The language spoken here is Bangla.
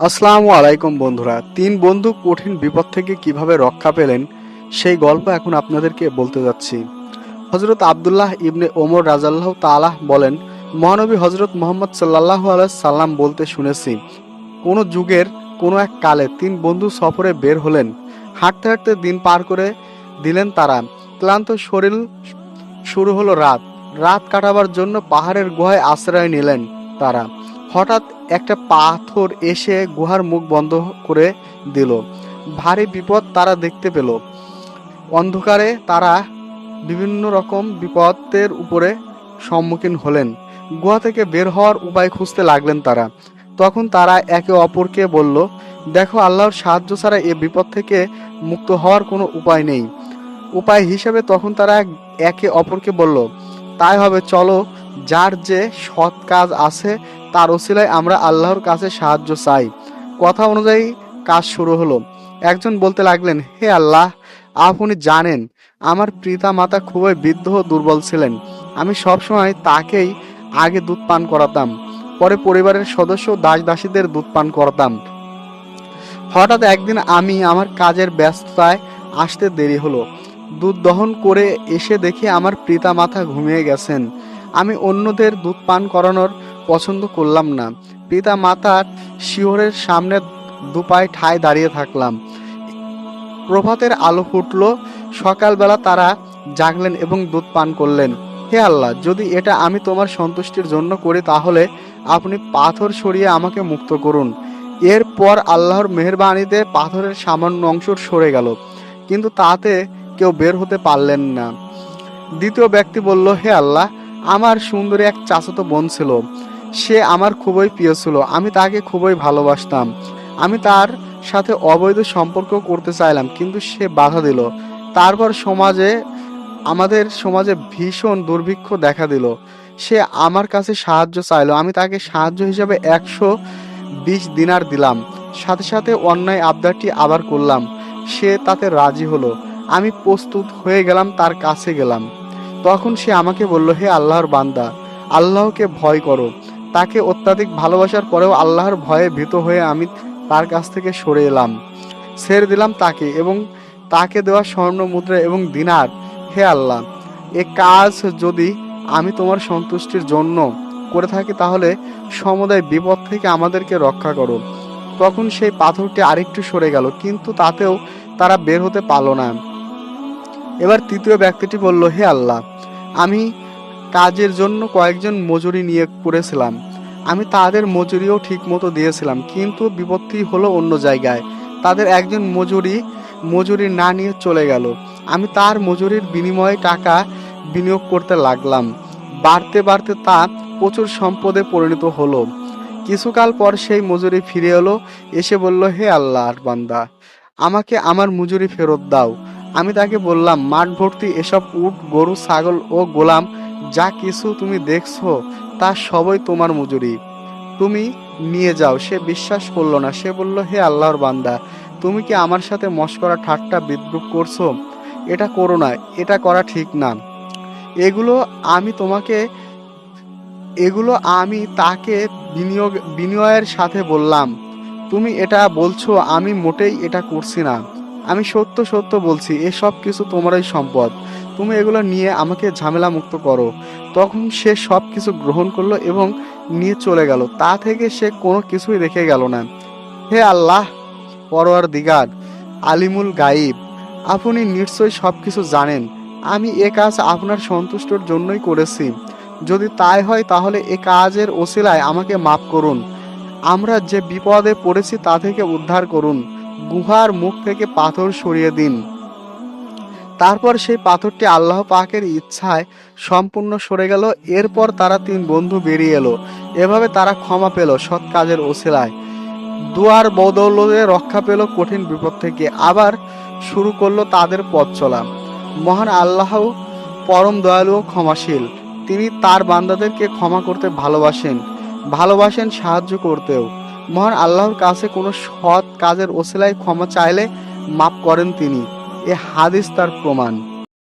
আসসালামু আলাইকুম বন্ধুরা। তিন বন্ধু কঠিন বিপদ থেকে কীভাবে রক্ষা পেলেন, সেই গল্প এখন আপনাদেরকে বলতে যাচ্ছি। হজরত আবদুল্লাহ ইবনে ওমর রাজাল্লাহ তালাহ বলেন, মহানবী হজরত মোহাম্মদ সাল্লাহ সাল্লাম বলতে শুনেছি, কোনো যুগের কোনো এক কালে তিন বন্ধু সফরে বের হলেন, হাঁটতে হাঁটতে দিন পার করে দিলেন তারা। ক্লান্ত শরীর শুরু হলো রাত। রাত কাটাবার জন্য পাহাড়ের গুহায় আশ্রয় নিলেন তারা। হঠাৎ একটা পাথর এসে গুহার মুখ বন্ধ করে দিল। ভারী বিপদ তারা দেখতে পেল। অন্ধকারে তারা বিভিন্ন রকম বিপদের উপরে সম্মুখীন হলেন। গুহা থেকে বের হওয়ার উপায় খুঁজতে লাগলেন তারা। তখন তারা একে অপরকে বলল, দেখো, আল্লাহর সাহায্য ছাড়া এ বিপদ থেকে মুক্ত হওয়ার কোনো উপায় নেই। উপায় হিসেবে তখন তারা একে অপরকে বলল, তাই হবে, চলো, যার যে সৎ কাজ আছে তার ওসিলায় আমরা আল্লাহর কাছে সাহায্য চাই। কথা অনুযায়ী কাজ শুরু হলো। একজন বলতে লাগলেন, হে আল্লাহ, আপনি জানেন, আমার পিতা মাতা খুবই বৃদ্ধ ও দুর্বল ছিলেন। আমি সবসময় তাকেই আগে দুধ পান করাতাম, পরে পরিবারের সদস্য দাস দাসীদের দুধ পান করাতাম। হঠাৎ একদিন আমি আমার কাজের ব্যস্ততায় আসতে দেরি হলো। দুধ দহন করে এসে দেখি আমার পিতা মাতা ঘুমিয়ে গেছেন। আমি অন্যদের দুধ পান করানোর পছন্দ করলাম না। পিতা মাতার শিহরের সামনে দুপায় ঠায় দাঁড়িয়ে থাকলাম। প্রভাতের আলো ফুটল। সকালবেলা তারা জাগলেন এবং দুধ পান করলেন। হে আল্লাহ, যদি এটা আমি তোমার সন্তুষ্টির জন্য করি তাহলে আপনি পাথর সরিয়ে আমাকে মুক্ত করুন। এরপর আল্লাহর মেহরবানিতে পাথরের সামান্য অংশ সরে গেল। কিন্তু তাতে কেউ বের হতে পারলেন না। দ্বিতীয় ব্যক্তি বলল, হে আল্লাহ, আমার সুন্দরী এক চাচাতো বোন ছিল। সে আমার খুবই প্রিয় ছিল। আমি তাকে খুবই ভালোবাসতাম। আমি তার সাথে অবৈধ সম্পর্ক করতে চাইলাম, কিন্তু সে বাধা দিল। তারপর সমাজে, আমাদের সমাজে ভীষণ দুর্ভিক্ষ দেখা দিল। সে আমার কাছে সাহায্য চাইলো। আমি তাকে সাহায্য হিসাবে একশো বিশ দিনার দিলাম। সাথে সাথে অন্যায় আবদারটি আবার করলাম। সে তাতে রাজি হলো। আমি প্রস্তুত হয়ে গেলাম, তার কাছে গেলাম। তখন সে আমাকে বলল, হে আল্লাহর বান্দা, আল্লাহকে ভয় করো। তাকে অত্যাধিক ভালোবাসার পরেও আল্লাহর ভয়ে ভীত হয়ে আমি তার কাছ থেকে সরে এলাম। ছেড়ে দিলাম তাকে এবং তাকে দেওয়া স্বর্ণ মুদ্রা এবং দিনার। হে আল্লাহ, এ কাজ যদি আমি তোমার সন্তুষ্টির জন্য করে থাকি তাহলে সমুদায় বিপদ থেকে আমাদেরকে রক্ষা করো। তখন সেই পাথরটি আরেকটু সরে গেল, কিন্তু তাতেও তারা বের হতে পারল না। এবার তৃতীয় ব্যক্তিটি বলল, হে আল্লাহ, আমি কাজের জন্য কয়েকজন মজুরি নিয়ে করেছিলাম আমি তাদের মজুরিও ঠিক মতো দিয়েছিলাম, কিন্তু বিপত্তি হলো অন্য জায়গায়। তাদের একজন মজুরি মজুরি না নিয়ে চলে গেল। আমি তার মজুরির বিনিময়ে টাকা বিনিয়োগ করতে লাগলাম। বাড়তে বাড়তে তা প্রচুর সম্পদে পরিণত হলো। কিছুকাল পর সেই মজুরি ফিরে এলো, এসে বলল, হে আল্লাহর বান্দা, আমাকে আমার মজুরি ফেরত দাও। আমি তাকে বললাম, মাঠ ভর্তি এসব উট, গরু, ছাগল ও গোলাম যা কিছু তুমি দেখছ, তা সবই তোমার মজুরি। তুমি নিয়ে যাও। সে বিশ্বাস করল না। সে বলল, হে আল্লাহর বান্দা, তুমি কি আমার সাথে মস্করা ঠাট্টা বিদ্রুপ করছ? এটা করো না, এটা করা ঠিক না। এগুলো আমি তোমাকে, এগুলো আমি তাকে বিনিয়োগ বিনিময়ের সাথে বললাম। তুমি এটা বলছো, আমি মোটেই এটা করছি না। আমি সত্য সত্য বলছি এসব কিছু তোমারই সম্পদ। তুমি এগুলো নিয়ে আমাকে ঝামেলা মুক্ত করো। তখন সে সব কিছু গ্রহণ করল এবং নিয়ে চলে গেল। তা থেকে সে কোনো কিছুই রেখে গেল না। হে আল্লাহ, পরোয়ার দিগার, আলিমুল গাইব, আপনি নিশ্চয়ই সব কিছু জানেন। আমি এ কাজ আপনার সন্তুষ্টর জন্যই করেছি। যদি তাই হয়, তাহলে এ কাজের ওসিলায় আমাকে মাফ করুন। আমরা যে বিপদে পড়েছি, তা থেকে উদ্ধার করুন। গুহার মুখ থেকে পাথর সরিয়ে দিন। তারপর সেই পাথরটি আল্লাহ পাকের ইচ্ছায় সম্পূর্ণ সরে গেল। এরপর তারা তিন বন্ধু বেরিয়ে এলো। এভাবে তারা ক্ষমা পেল সৎ কাজের ওসিলায়। দুয়ার বদৌলতে রক্ষা পেল কঠিন বিপদ থেকে। আবার শুরু করল তাদের পথ চলা। মহান আল্লাহ পরম দয়ালু ও ক্ষমাশীল। তিনি তার বান্দাদেরকে ক্ষমা করতে ভালোবাসেন। ভালোবাসেন, সাহায্য করতেও। মহান আল্লাহর কাছে কোনো সৎ কাজের ওসিলায় ক্ষমা চাইলে মাফ করেন তিনি। এ হাদিস তার প্রমাণ।